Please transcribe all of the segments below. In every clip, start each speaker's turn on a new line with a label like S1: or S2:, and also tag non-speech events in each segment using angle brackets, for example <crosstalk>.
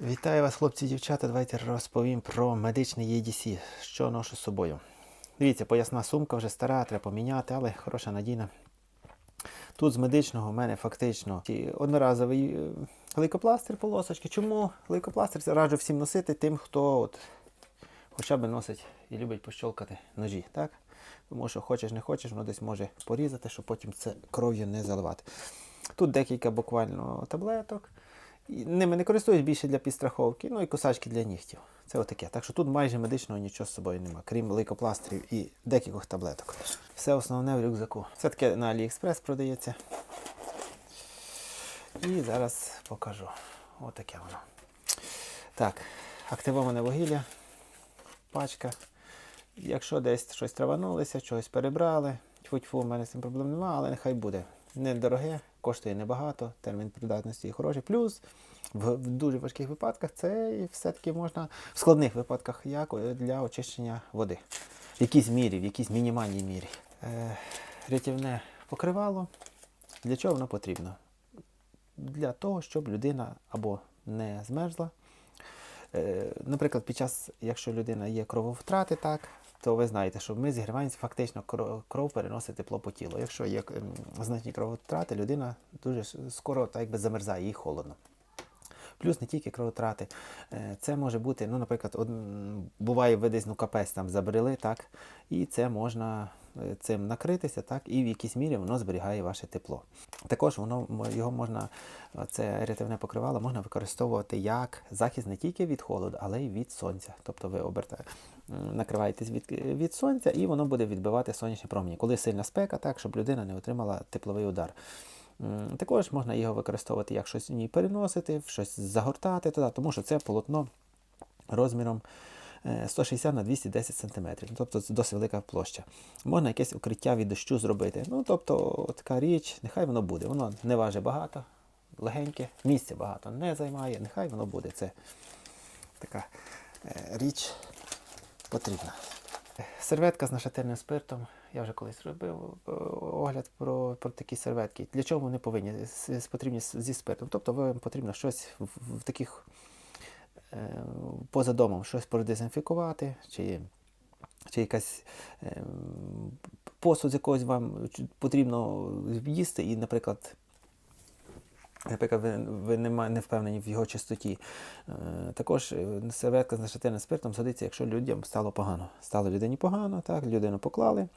S1: Вітаю вас, хлопці і дівчата. Давайте розповім про медичний EDC, що ношу з собою. Дивіться, поясна сумка вже стара, треба поміняти, але хороша надійна. Тут з медичного в мене фактично одноразовий е, лейкопластир полосочки. Чому лейкопластир раджу всім носити тим, хто от, хоча б носить і любить пощолкати ножі. Так? Тому що хочеш не хочеш, воно десь може порізати, щоб потім це кров'ю не заливати. Тут декілька буквально таблеток. Ними не користуюсь більше для підстраховки, ну і кусачки для нігтів. Це отаке. Так що тут майже медичного нічого з собою нема, крім лейкопластрів і декількох таблеток. Все основне в рюкзаку. Це таке на AliExpress продається. І зараз покажу. Отаке воно. Так, активоване вугілля, пачка. Якщо десь щось траванулося, чогось перебрали, тьфу-тьфу, в мене з цим проблем немає, але нехай буде. Недороге, коштує небагато, термін придатності хороший. Плюс в, в дуже важких випадках це і все-таки можна в складних випадках як для очищення води. В якійсь мірі, в якійсь мінімальній мірі. Е, рятівне покривало. Для чого воно потрібно? Для того, щоб людина або не змерзла, Е, Наприклад, під час, якщо людина є крововтрати, так, то ви знаєте, що ми зігріваємося фактично кров, переносить тепло по тілу. Якщо є значні крововтрати, людина дуже скоро так би замерзає, їй холодно. Плюс не тільки кровотрати. Е, Це може бути, ну, наприклад, буває, ви десь ну, капець там забрели, так, і це можна е, цим накритися, так, і в якійсь мірі воно зберігає ваше тепло. Також воно його можна, це рятівне покривало, можна використовувати як захист не тільки від холоду, але й від сонця. Тобто ви обертаєте, накриваєтесь від, від сонця, і воно буде відбивати сонячні промені. Коли сильна спека, так, щоб людина не отримала тепловий удар. Також можна його використовувати як щось в ній переносити, щось загортати туди, тому що це полотно розміром е, 160 на 210 см. Тобто це досить велика площа. Можна якесь укриття від дощу зробити. Ну, тобто, така річ, нехай воно буде. Воно не важить багато, легеньке, місця багато не займає, нехай воно буде. Це така е, річ потрібна. Серветка з нашатирним спиртом. Я вже колись робив е, огляд про, про такі серветки. Для чого вони повинні потрібні зі спиртом? Тобто вам потрібно щось в, в таких е, поза домом, щось продезінфікувати, чи, чи якась е, посуд з якогось вам потрібно їсти, і, наприклад, Наприклад, ви, ви не, не впевнені в його чистоті. Е, також е, серветка з нашатирним спиртом садиться, якщо людям стало погано. Стало людині погано, так, людину поклали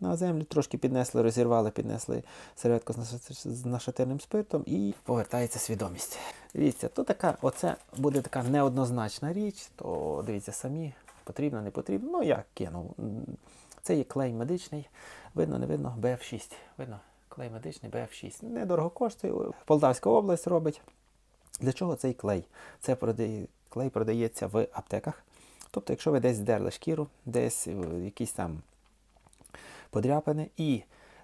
S1: на землю, трошки піднесли, розірвали, піднесли серветку з нашат- нашатирним спиртом і повертається свідомість. Дивіться, то така, оце буде така неоднозначна річ, то дивіться самі, потрібно, не потрібно. Ну, я кинув. Це є клей медичний, видно, не видно, BF6. Видно? Клей медичний BF6. Недорого коштує. Полтавська область робить. Для чого цей клей? Це продає, клей продається в аптеках. Тобто, якщо ви десь здерли шкіру, десь е, якісь там подряпини, і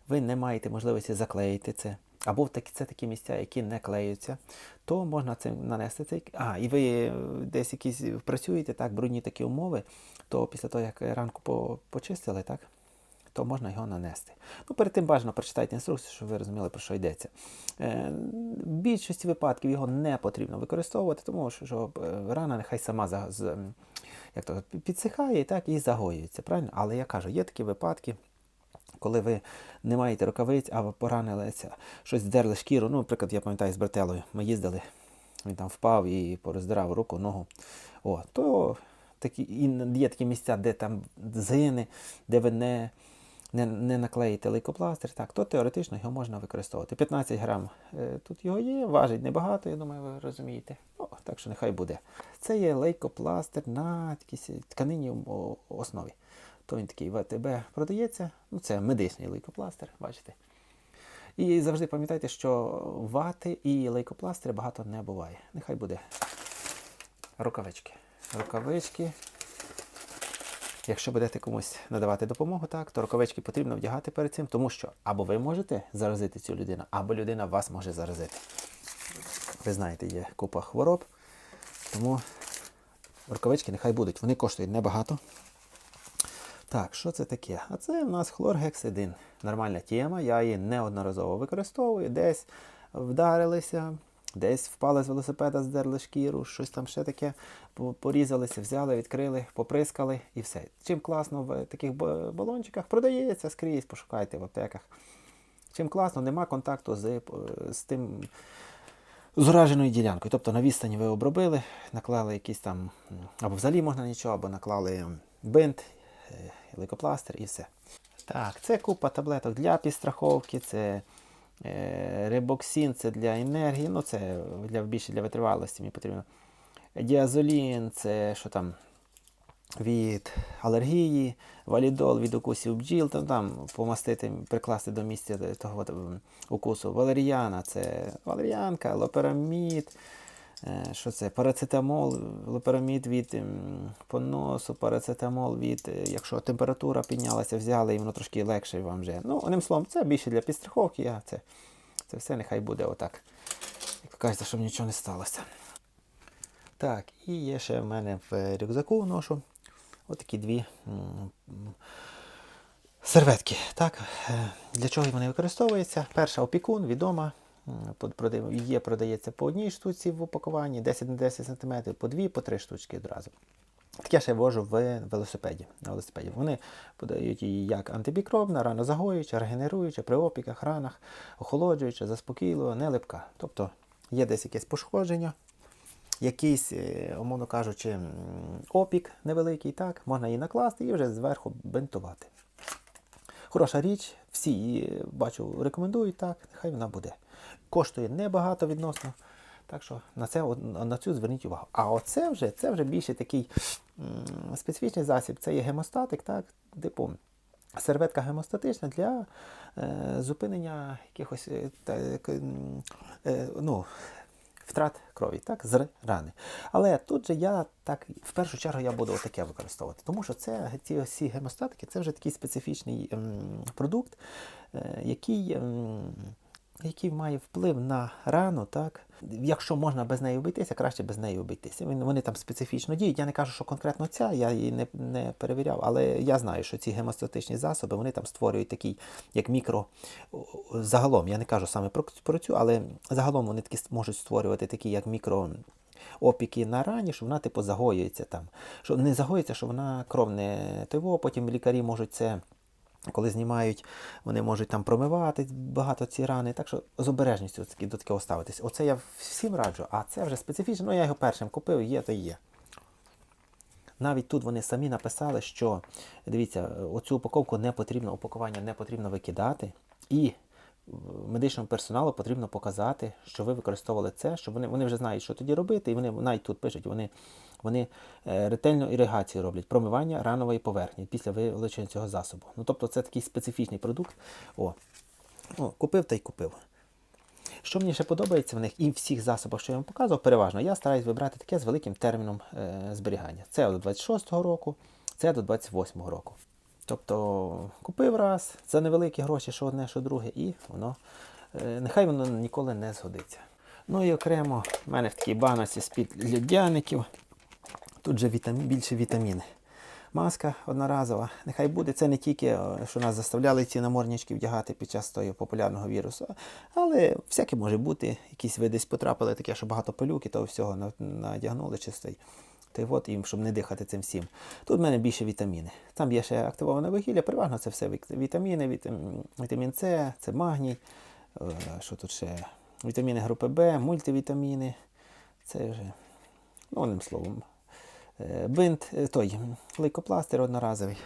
S1: ви не маєте можливості заклеїти це, або це такі місця, які не клеються, то можна цим нанести цей. А, і ви е, десь якісь працюєте, так, брудні такі умови, то після того, як ранку почистили, так, то можна його нанести. Ну, перед тим бажано прочитайте інструкцію, щоб ви розуміли, про що йдеться. Е, в більшості випадків його не потрібно використовувати, тому що, е, рана нехай сама як то, підсихає так, і загоюється. Правильно? Але я кажу, є такі випадки. Коли ви не маєте рукавиць, а ви поранилися, щось здерли шкіру. Ну, наприклад, я пам'ятаю з брателою, ми їздили, він там впав і пороздирав руку, ногу. О, то такі, і є такі місця, де там згини, де ви не, не, не наклеїте лейкопластир, так, то теоретично його можна використовувати. 15 грам е, тут його є, важить небагато, я думаю, ви розумієте. О, так що нехай буде. Це є лейкопластир на тканині основі. То він такий ВТБ продається. Ну, це медичний лейкопластир, бачите. І завжди пам'ятайте, що вати і лейкопластиря багато не буває. Нехай буде рукавички. Рукавички. Якщо будете комусь надавати допомогу, так, то рукавички потрібно вдягати перед цим, тому що або ви можете заразити цю людину, або людина вас може заразити. Ви знаєте, є купа хвороб, тому рукавички нехай будуть. Вони коштують небагато. Так, що це таке? А це в нас хлоргексидин. Нормальна тема, я її неодноразово використовую, десь вдарилися, Десь впали з велосипеда, здерли шкіру, щось там ще таке, порізалися, взяли, відкрили, поприскали і все. Чим класно в таких балончиках продається скрізь, пошукайте в аптеках. Чим класно, нема контакту з, е, з тим з ураженою ділянкою. Тобто на відстані ви обробили, наклали якийсь там, або взагалі можна нічого, або наклали бинт, е, лейкопластир і все. Так, це купа таблеток для підстраховки, це е, рибоксин, це для енергії, ну це для, більше для витривалості мені потрібно. Діазолін, це що там від алергії, валідол від укусів бджіл, там, там помастити, прикласти до місця того укусу. Валеріана, це валеріанка, лоперамід, що це? Парацетамол, лоперамід від поносу, парацетамол від, е, якщо температура піднялася, взяли і воно трошки легше вам вже. Ну, одним словом, це більше для підстраховки, а це, це все нехай буде отак. Як кажеться, щоб нічого не сталося. Так, і є ще в мене в рюкзаку ношу отакі дві серветки. Так, е, для чого вони використовуються? Перша опікун, відома. Є, продається по одній штуці в упакуванні, 10 на 10 см, по дві, по три штучки одразу. Таке ще вожу в велосипеді. На велосипеді. Вони подають її як антимікробна, ранозагоююча, регенеруюча, при опіках, ранах, охолоджуюча, заспокійлива, не липка. Тобто є десь якесь пошкодження, якийсь, е, умовно кажучи, опік невеликий, так, можна її накласти і вже зверху бинтувати. Хороша річ, всі її бачу, рекомендують так, нехай вона буде. Коштує небагато відносно. Так що на, це, на цю зверніть увагу. А оце вже, це вже більше такий специфічний засіб. Це є гемостатик, так, типу серветка гемостатична для е, зупинення якихось е, е, ну, втрат крові, так, з рани. Але тут же я так, в першу чергу я буду таке використовувати, тому що це ці всі гемостатики, це вже такий специфічний ем, продукт, е, який. ем, який має вплив на рану, так? Якщо можна без неї обійтися, краще без неї обійтися. Вони там специфічно діють. Я не кажу, що конкретно ця, я її не, не перевіряв, але я знаю, що ці гемостатичні засоби вони там створюють такий, як мікро загалом. Я не кажу саме про, про цю, але загалом вони такі можуть створювати такі, як мікро. Опіки на рані, що вона типу загоюється там. Що не загоюється, що вона кров не того, потім лікарі можуть це коли знімають, вони можуть там промивати багато ці рани. Так що з обережністю до такого ставитись. Оце я всім раджу, а це вже специфічно. Ну, я його першим купив, є, то є. Навіть тут вони самі написали, що дивіться, оцю упаковку не потрібно, упакування не потрібно викидати. І медичному персоналу потрібно показати, що ви використовували це, щоб вони, вони вже знають, що тоді робити, і вони навіть тут пишуть, вони, вони е, ретельно іригацію роблять, промивання ранової поверхні після вилучення цього засобу. Ну, тобто це такий специфічний продукт. О, ну, купив та й купив. Що мені ще подобається в них і в всіх засобах, що я вам показував, переважно я стараюсь вибрати таке з великим терміном е, зберігання. Це до 26-го року, це до 28-го року. Тобто купив раз за невеликі гроші, що одне, що друге, і воно е, нехай воно ніколи не згодиться. Ну і окремо в мене в такій баночці з-під льодяників. Тут же вітамі... більше вітаміни. Маска одноразова. Нехай буде. Це не тільки, е, що нас заставляли ці наморднички вдягати під час того популярного вірусу, але всяке може бути. Якісь ви десь потрапили таке, що багато пилюки, того всього надягнули чистий. Та й от їм, щоб не дихати цим всім. Тут в мене більше вітаміни. Там є ще активоване вугілля, переважно це все вітаміни, вітам- вітамін С, це магній. Е, Що тут ще? Вітаміни групи Б, мультивітаміни. Це вже, ну, одним словом, Е, бинт, е, той лейкопластир одноразовий.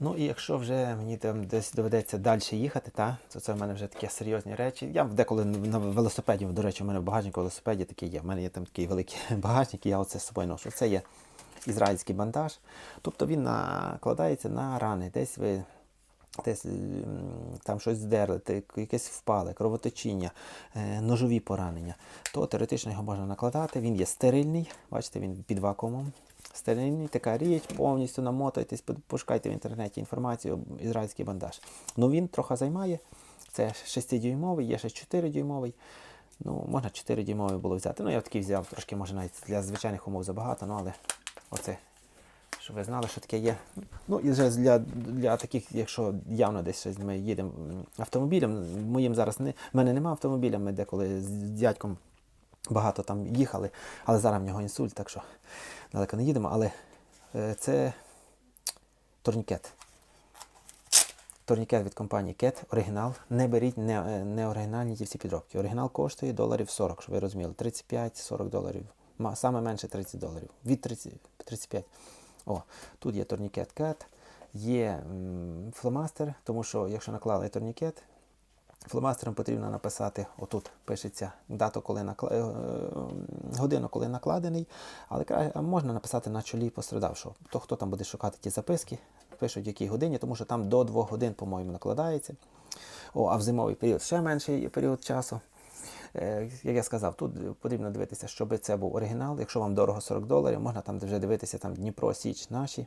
S1: Ну і якщо вже мені там десь доведеться далі їхати, та, то це в мене вже такі серйозні речі. Я деколи на велосипеді, до речі, у мене в багажнику велосипеді такий є. У мене є там такий великий <laughs> багажник, і я оце з собою ношу. Це є ізраїльський бандаж. Тобто він накладається на рани. Десь ви десь там щось здерли, якесь впале, кровоточіння, е, ножові поранення, то теоретично його можна накладати. Він є стерильний, бачите, він під вакуумом. Стерильний, така річ, повністю намотуєтесь, по- пошукайте в інтернеті інформацію, ізраїльський бандаж. Ну він трохи займає. Це 6-дюймовий, є ще 4-дюймовий. Ну, можна 4-дюймовий було взяти. Ну, я такий взяв, трошки, може, навіть для звичайних умов забагато, ну, але оце щоб ви знали, що таке є. Ну і вже для, для таких, якщо явно десь щось ми їдемо автомобілем, моїм зараз не в мене немає автомобіля, ми деколи з дядьком багато там їхали, але зараз в нього інсульт, так що далеко не їдемо. Але е, це турнікет. Турнікет від компанії Cat, оригінал. Не беріть не, е, не оригінальні ті всі підробки. Оригінал коштує доларів 40, щоб ви розуміли. 35-40 доларів. Саме менше 30 доларів. Від 30, 35. О, тут є турнікет Cat, є м, фломастер, тому що якщо наклали турнікет, Фломастером потрібно написати, отут пишеться дату, коли накла... е, е, годину, коли накладений, але можна написати на чолі пострадавшого. То хто там буде шукати ті записки, пишуть в якій годині, тому що там до 2 годин, по-моєму, накладається. О, а в зимовий період ще менший період часу. Е, Як я сказав, тут потрібно дивитися, щоб це був оригінал. Якщо вам дорого 40 доларів, можна там вже дивитися там Дніпро, Січ, наші.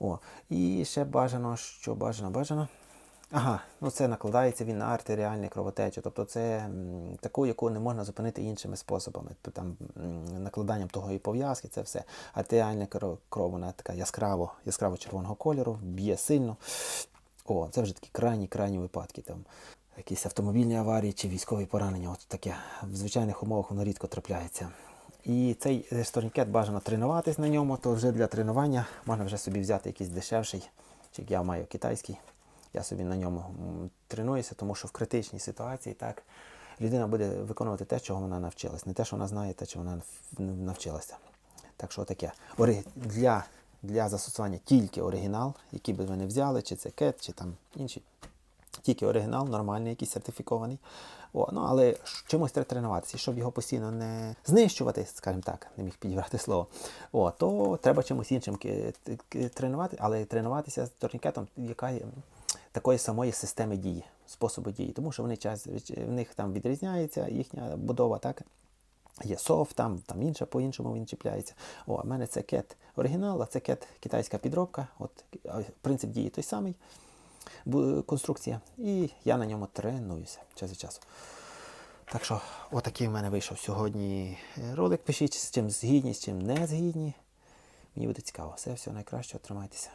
S1: О, і ще бажано, що бажано, бажано. Ага, ну це накладається він на артеріальну кровотечу. Тобто це таку, яку не можна зупинити іншими способами. Там накладанням того і пов'язки, це все. Артеріальна кров, вона така яскраво, яскраво червоного кольору, б'є сильно. О, це вже такі крайні крайні випадки. Там якісь автомобільні аварії чи військові поранення. От таке в звичайних умовах воно рідко трапляється. І цей турнікет бажано тренуватись на ньому, то вже для тренування можна вже собі взяти якийсь дешевший, чи як я маю китайський. Я собі на ньому тренуюся, тому що в критичній ситуації так людина буде виконувати те, чого вона навчилась. Не те, що вона знає, те, чого вона навчилася. Так що таке. Для, для застосування тільки оригінал, який би ви не взяли, чи це кет, чи там інші. Тільки оригінал, нормальний, якийсь сертифікований. О, ну, але чимось треба тренуватися, щоб його постійно не знищувати, скажімо так, не міг підібрати слово. О, то треба чимось іншим тренувати, але тренуватися з турнікетом, яка такої самої системи дії, способу дії, тому що вони час в них там відрізняється їхня будова, так? Є софт, там, там інша по-іншому він чіпляється. О, а в мене це кет оригінал, а це кет китайська підробка. От принцип дії той самий, конструкція. І я на ньому тренуюся час від часу. Так що, отакий в мене вийшов сьогодні е, ролик. Пишіть, з чим згідні, з чим не згідні. Мені буде цікаво. Все, всього найкращого, тримайтеся.